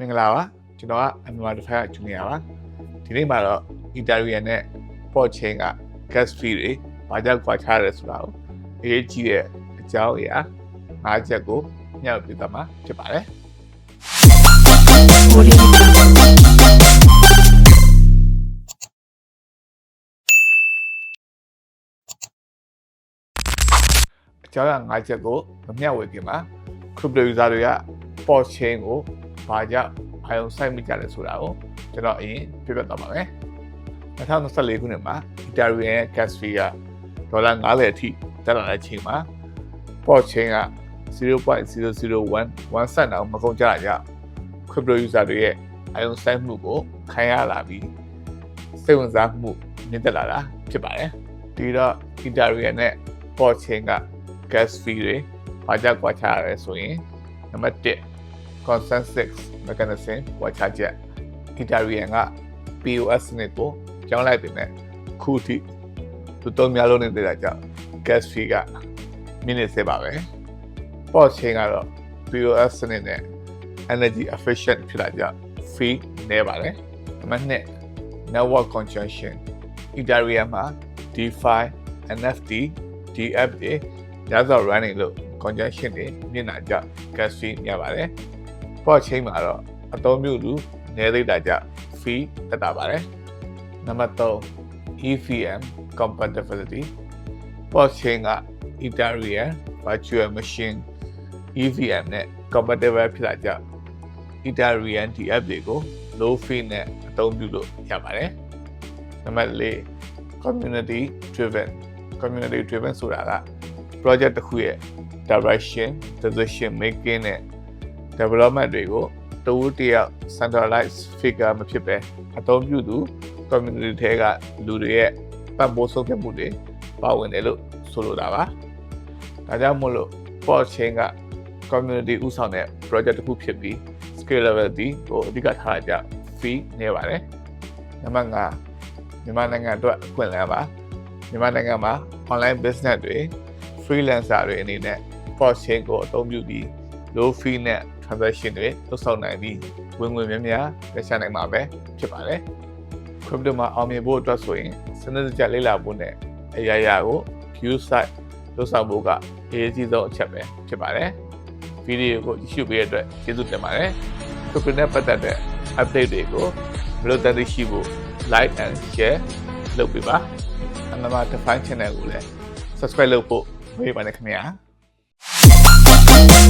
မင်္ဂလာပါကျွန်တော်ကအမြန်မာတစ်ဖက်ကဂျူနီယာပါဒီနေ့မှာတော့အီတာလီယန်နဲ့ပေါ့ချင်းက gas fee တွေဘာကြောင့်ခွာခြားရဲဆိုတာကိုအရေးကြီးတဲ့အကြောင်းအရာ၅ချက်ကိုညှောက်ပြသမှာဖြစ်ပါတယ်အကြောင်းအရာ၅ချက်ကိုမမျှဝေခင်မှာ crypto user တွေကပေါ့ချင်းကို ဘာကြောင့်အာရုံစိုက်မိကြလဲဆိုတာကိုကျွန်တော်အရင်ပြပြသွားပါမယ်2024ခုနှစ်မှာ Ethereum ရဲ့ gas fee ကဒေါ်လာ90အထိတက်လာတဲ့ချိန်မှာပေါ့ချင်းက0.001 1 cent အောင်မကုန်ကြတာကြောင့် crypto user တွေရဲ့အာရုံစိုက်မှုကိုခံရလာပြီးစိတ်ဝင်စားမှုမြင့်တက်လာတာဖြစ်ပါတယ်ဒီတော့ Ethereum နဲ့ပေါ့ချင်းက gas fee တွေဘာကြောင့်ကွာခြားရလဲဆိုရင်နံပါတ်1 consensus mechanism ဝါချချက် Ethereum က POS စနစ်ကိုကြောင်းလိုက်ပေမဲ့ခုထိသူသုံးများလုံးနေတဲ့ကြောင့် gas fee ကမိနစ်စေပါပဲပေါ့ချင်းကတော့ POS စနစ်နဲ့ energy efficient ဖြစ်တာကြောင့် fee နည်းပါတယ်နံပါတ်2 network congestion Ethereum မှာ DeFi NFT DApp တွေညစော running လို့ congestion တွေမြင့်တာကြောင့် gas fee များပါတယ်။ port chain မှာတော့အသုံးပြုသူနည်းသေးတာကြောင့် fee တက်တာပါတယ်။နံပါတ်3 EVM compatibility port chain က Ethereum virtual machine EVM နဲ့ compatible ဖြစ်တာကြောင့် Ethereum DApp တွေကို low fee နဲ့အသုံးပြုလို့ရပါတယ်။နံပါတ်4 community driven community driven ဆိုတာက project တစ်ခုရဲ့ direction decision making နဲ့ development တွေကိုတဝူတယောက် centralized figure မဖြစ်ပဲအသုံးပြုသူ community ထဲကလူတွေရဲ့ပံ့ပိုးဆုံးဖြတ်မှုတွေပါဝင်တယ်လို့ဆိုလိုတာပါ။ဒါကြောင့်မို့လို့ port chain က community ဥဆောင်တဲ့ project တစ်ခုဖြစ်ပြီး scalability ကိုအဓိကထားကြ fee နေပါတယ်။နံပါတ်5မြန်မာနိုင်ငံအတွက်အခွင့်အလမ်းပါမြန်မာနိုင်ငံမှာ online business တွေ freelancer တွေအနေနဲ့ post chain ကိုအသုံးပြုပြီး low fee နဲ့ transaction တွေလုပ်ဆောင်နိုင်ပြီးဝင်ငွေများများရရှိနိုင်မှာပဲဖြစ်ပါတယ်။ crypto မှာအောင်မြင်ဖို့အတွက်ဆိုရင်စနစ်တကျလေ့လာဖို့နဲ့အရာရာကို view site လုပ်ဆောင်ဖို့ကအရေးကြီးဆုံးအချက်ပဲဖြစ်ပါတယ်။ဗီဒီယိုကိုကြည့်ရှုပေးတဲ့အတွက်ကျေးဇူးတင်ပါတယ်။ crypto နဲ့ပတ်သက်တဲ့ update တွေကိုမလို့တသိရှိဖို့ like and share လုပ်ပေးပါ။အနမ define channel ကိုလည်း subscribe လုပ်ဖို့မေးပါနဲ့ခင်ဗျာ။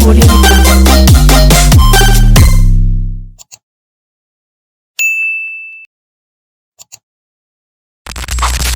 Audio